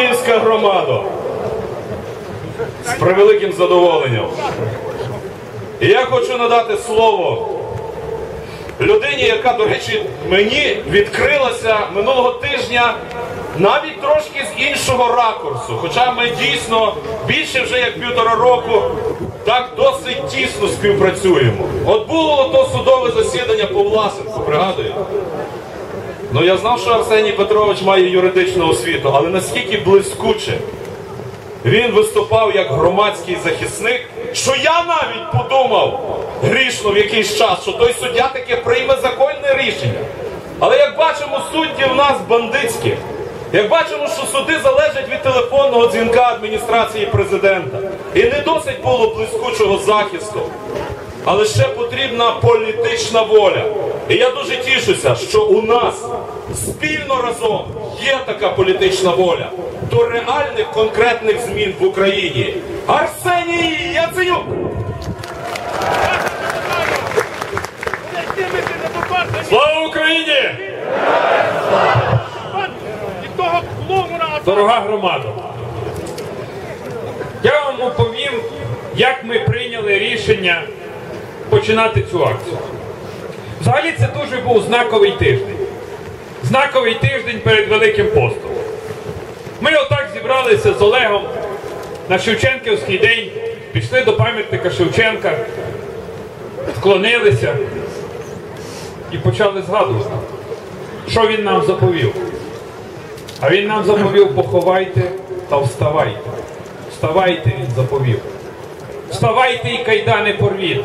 Київська громада. З превеликим задоволенням. І я хочу надати слово людині, яка, до речі, мені відкрилася минулого тижня навіть трошки з іншого ракурсу. Хоча ми дійсно більше вже як півтора року так досить тісно співпрацюємо. От було то судове засідання по Власенку, пригадуєте? Ну я знав, що Арсеній Петрович має юридичну освіту, але наскільки блискуче він виступав як громадський захисник, що я навіть подумав грішно в якийсь час, що той суддя таки прийме законне рішення. Але як бачимо, судді в нас бандитські. Як бачимо, що суди залежать від телефонного дзвінка адміністрації президента. І не досить було блискучого захисту. Але ще потрібна політична воля. І я дуже тішуся, що у нас спільно разом є така політична воля до реальних конкретних змін в Україні. Арсеній Яценюк! Слава Україні! Дорога громада! Я вам оповім, як ми прийняли рішення починати цю акцію. Взагалі це дуже був знаковий тиждень. Знаковий тиждень перед Великим постом. Ми отак зібралися з Олегом на Шевченківський день, пішли до пам'ятника Шевченка, вклонилися і почали згадувати, що він нам заповів. А він нам заповів поховайте та вставайте. Вставайте, він заповів. Вставайте і кайдани порвіте.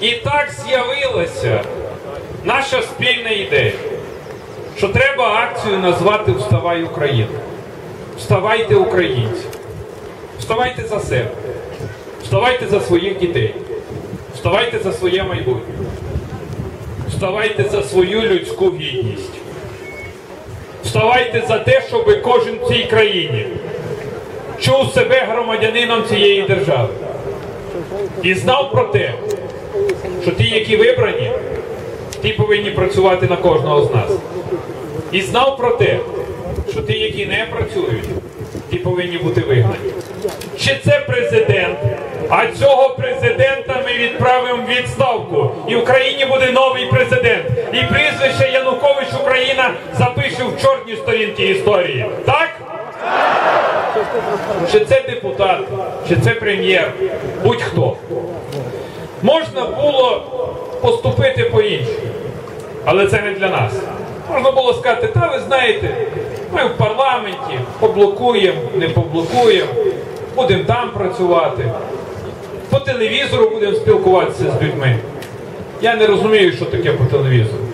І так з'явилася наша спільна ідея, що треба акцію назвати Вставай Україна. Вставайте українці. Вставайте за себе. Вставайте за своїх дітей. Вставайте за своє майбутнє. Вставайте за свою людську гідність. Вставайте за те, щоб кожен в цій країні чув себе громадянином цієї держави. І знав про те, що ті, які вибрані, ті повинні працювати на кожного з нас. І знав про те, що ті, які не працюють, ті повинні бути вигнані. Чи це президент? А цього президента ми відправимо в відставку. І в країні буде новий президент. І прізвище Янукович Україна запише в чорні сторінки історії. Так? Чи це депутат, чи це прем'єр, будь-хто. Можна було поступити по-іншому, але це не для нас. Можна було сказати, та ви знаєте, ми в парламенті поблокуємо, не поблокуємо, будемо там працювати, по телевізору будемо спілкуватися з людьми. Я не розумію, що таке по телевізору.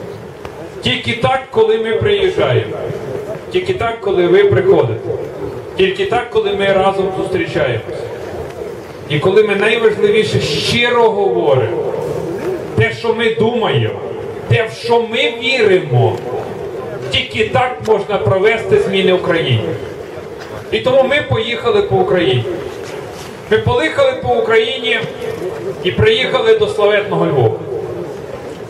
Тільки так, коли ми приїжджаємо, тільки так, коли ви приходите, тільки так, коли ми разом зустрічаємося. І коли ми найважливіше щиро говоримо, те, що ми думаємо, те, в що ми віримо, тільки так можна провести зміни в країні. І тому ми поїхали по Україні. Ми поїхали по Україні і приїхали до славетного Львова.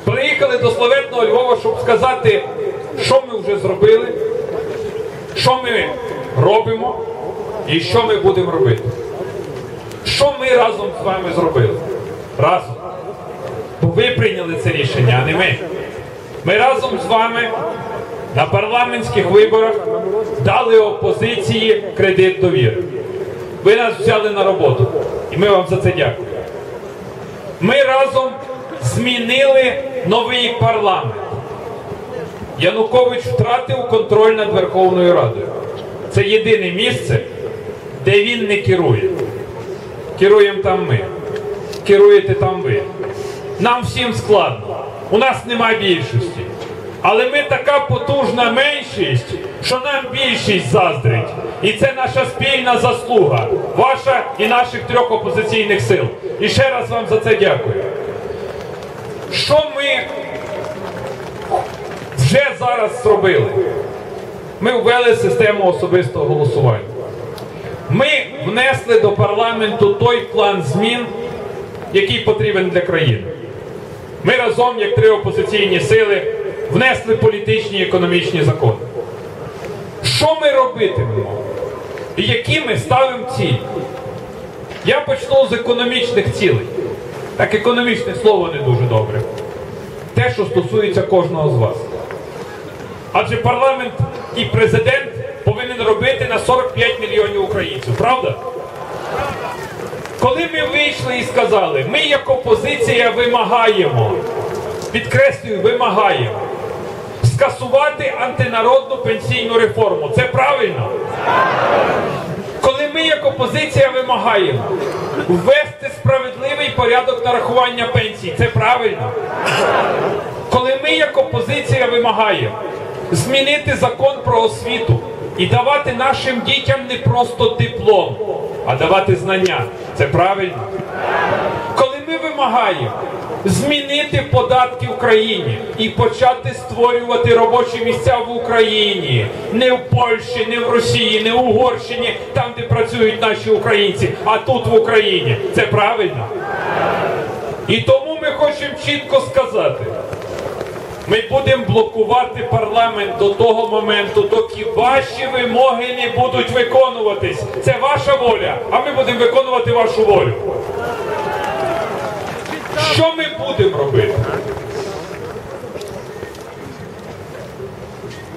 Приїхали до славетного Львова, щоб сказати, що ми вже зробили, що ми робимо і що ми будемо робити. Ми разом з вами зробили? Разом. Бо ви прийняли це рішення, а не ми. Ми разом з вами на парламентських виборах дали опозиції кредит довіри. Ви нас взяли на роботу. І ми вам за це дякуємо. Ми разом змінили новий парламент. Янукович втратив контроль над Верховною Радою. Це єдине місце, де він не керує. Керуємо там ми. Керуєте там ви. Нам всім складно. У нас нема більшості. Але ми така потужна меншість, що нам більшість заздрить. І це наша спільна заслуга, ваша і наших трьох опозиційних сил. І ще раз вам за це дякую. Що ми вже зараз зробили? Ми ввели систему особистого голосування. Ми внесли до парламенту той план змін, який потрібен для країни. Ми разом, як три опозиційні сили, внесли політичні і економічні закони. Що ми робитимемо? І які ми ставимо цілі? Я почну з економічних цілей. Так, економічне слово не дуже добре. Те, що стосується кожного з вас. Адже парламент і президент повинен робити на 45 мільйонів українців, правда? Коли ми вийшли і сказали, ми як опозиція вимагаємо, підкреслюю, вимагаємо скасувати антинародну пенсійну реформу. Це правильно? Коли ми як опозиція вимагаємо ввести справедливий порядок нарахування пенсій, це правильно? Коли ми як опозиція вимагаємо змінити закон про освіту і давати нашим дітям не просто диплом, а давати знання, це правильно? Коли ми вимагаємо змінити податки в країні і почати створювати робочі місця в Україні, не в Польщі, не в Росії, не в Угорщині, там, де працюють наші українці, а тут в Україні. Це правильно? І тому ми хочемо чітко сказати. Ми будемо блокувати парламент до того моменту, доки ваші вимоги не будуть виконуватись. Це ваша воля, а ми будемо виконувати вашу волю. Що ми будемо робити?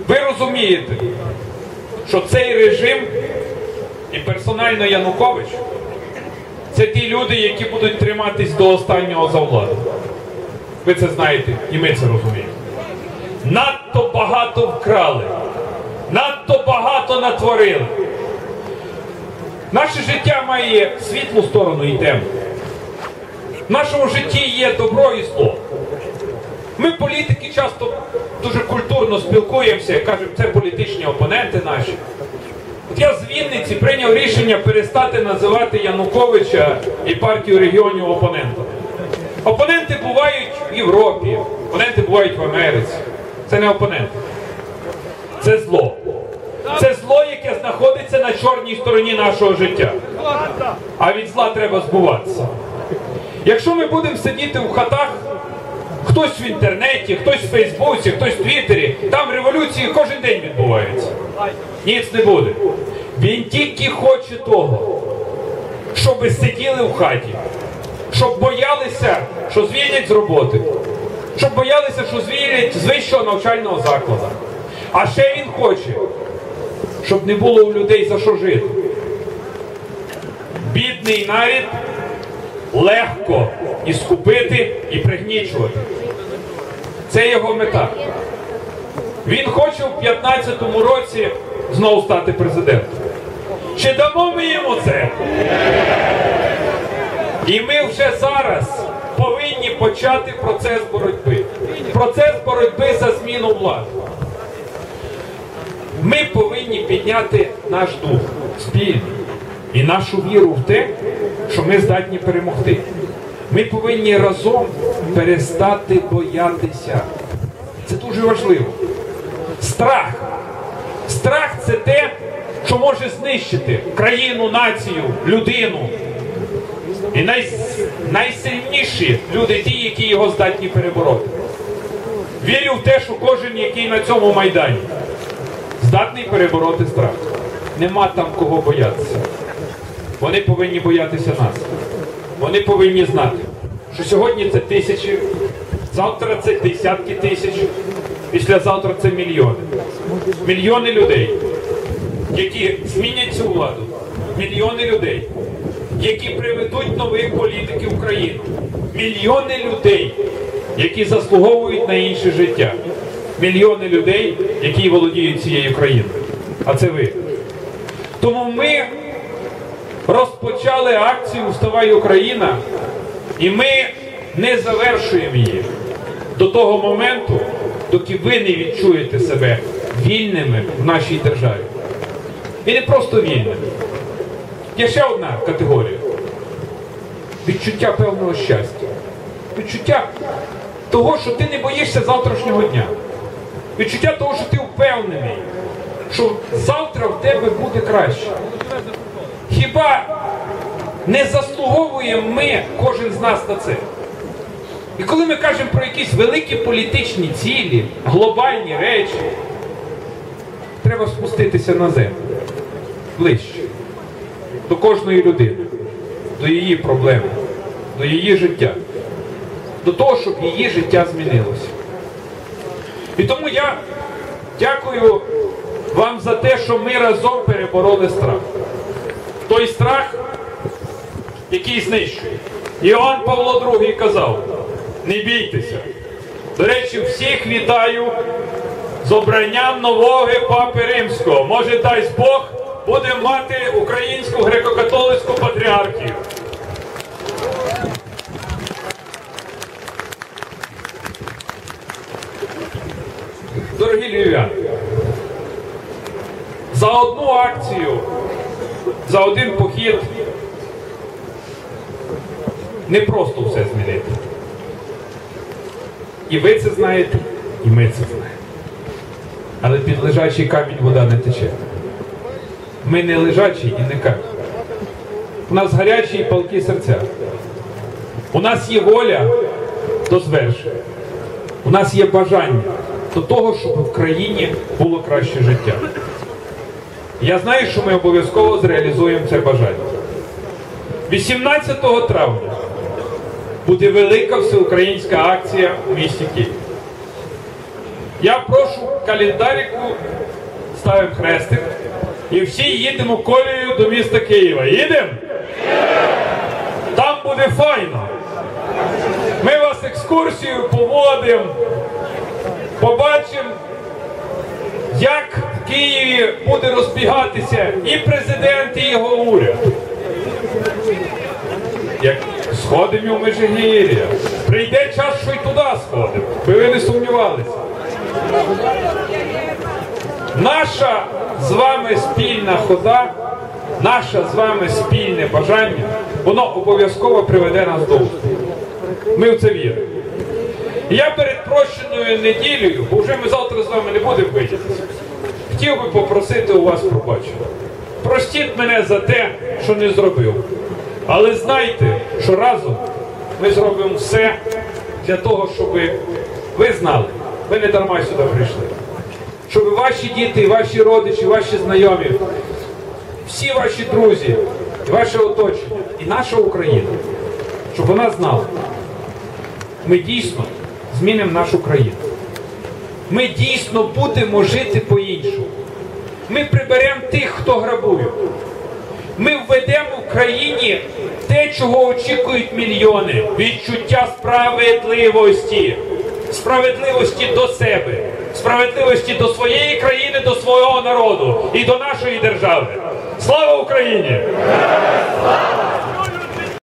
Ви розумієте, що цей режим і персонально Янукович це ті люди, які будуть триматись до останнього за владу. Ви це знаєте, і ми це розуміємо. Надто багато вкрали, надто багато натворили. Наше життя має світлу сторону і темну. В нашому житті є добро і зло. Ми, політики, часто дуже культурно спілкуємося, кажемо, це політичні опоненти наші. От я з Вінниці прийняв рішення перестати називати Януковича і партію регіонів опонентами. Опоненти бувають в Європі, опоненти бувають в Америці. Це не опоненти. Це зло. Це зло, яке знаходиться на чорній стороні нашого життя. А від зла треба збуватися. Якщо ми будемо сидіти в хатах, хтось в інтернеті, хтось в Фейсбуці, хтось в Твіттері, там революції кожен день відбуваються. Ніц не буде. Він тільки хоче того, щоб сиділи в хаті, щоб боялися, що звільнять з роботи, щоб боялися, що звільнять з вищого навчального закладу. А ще він хоче, щоб не було у людей за що жити. Бідний нарід легко і скупити, і пригнічувати. Це його мета. Він хоче в 15-му році знову стати президентом. Чи дамо ми йому це? І ми вже зараз почати процес боротьби. Процес боротьби за зміну влади. Ми повинні підняти наш дух спільний і нашу віру в те, що ми здатні перемогти. Ми повинні разом перестати боятися. Це дуже важливо. Страх. Страх це те, що може знищити країну, націю, людину. І най, найсильніші люди ті, які його здатні перебороти. Вірю в те, що кожен, який на цьому майдані, здатний перебороти страх. Нема там кого боятися. Вони повинні боятися нас. Вони повинні знати, що сьогодні це тисячі, завтра це десятки тисяч, післязавтра це мільйони. Мільйони людей, які змінять цю владу. Мільйони людей, які приведуть нових політиків в країну. Мільйони людей, які заслуговують на інше життя. Мільйони людей, які володіють цією країною. А це ви. Тому ми розпочали акцію Вставай Україна, і ми не завершуємо її до того моменту, доки ви не відчуєте себе вільними в нашій державі. І не просто вільними. Є ще одна категорія. Відчуття певного щастя. Відчуття того, що ти не боїшся завтрашнього дня. Відчуття того, що ти впевнений, що завтра в тебе буде краще. Хіба не заслуговуємо ми, кожен з нас на це? І коли ми кажемо про якісь великі політичні цілі, глобальні речі, треба спуститися на землю. Ближче. До кожної людини, до її проблеми, до її життя. До того, щоб її життя змінилося. І тому я дякую вам за те, що ми разом перебороли страх. Той страх, який знищує. Іоанн Павло II казав: не бійтеся. До речі, всіх вітаю з обранням нового папи римського. Може, дасть Бог, будемо мати українську греко-католицьку патріархію. Дорогі львів'яни, за одну акцію, за один похід не просто все змінити. І ви це знаєте, і ми це знаємо. Але під лежачий камінь вода не тече. Ми не лежачі і не камінь. У нас гарячі і палкі серця. У нас є воля до звершення. У нас є бажання до того, щоб в країні було краще життя. Я знаю, що ми обов'язково зреалізуємо це бажання. 18 травня буде велика всеукраїнська акція у місті Київ. Я прошу календарику, ставимо хрестик і всі їдемо колією до міста Києва. Їдемо? Там буде файно. Ми вас екскурсію поводимо, побачимо, як в Києві буде розбігатися і президент, і його уряд. Як сходимо в Межигір'я. Прийде час, що й туди сходимо. Ви не сумнівалися. Наша з вами спільна хода, наше з вами спільне бажання, воно обов'язково приведе нас до успіху. Ми в це віримо. Я перед прощеною неділею, бо вже ми завтра з вами не будемо бачитися, хотів би попросити у вас пробачення. Простіть мене за те, що не зробив. Але знайте, що разом ми зробимо все для того, щоб ви знали, ви не дарма сюди прийшли. Щоб ваші діти, ваші родичі, ваші знайомі, всі ваші друзі, ваше оточення і наша Україна, щоб вона знала, ми дійсно змінимо нашу країну. Ми дійсно будемо жити по-іншому. Ми приберемо тих, хто грабує. Ми введемо в країні те, чого очікують мільйони відчуття справедливості, справедливості до себе, справедливості до своєї країни, до свого народу і до нашої держави. Слава Україні! Слава!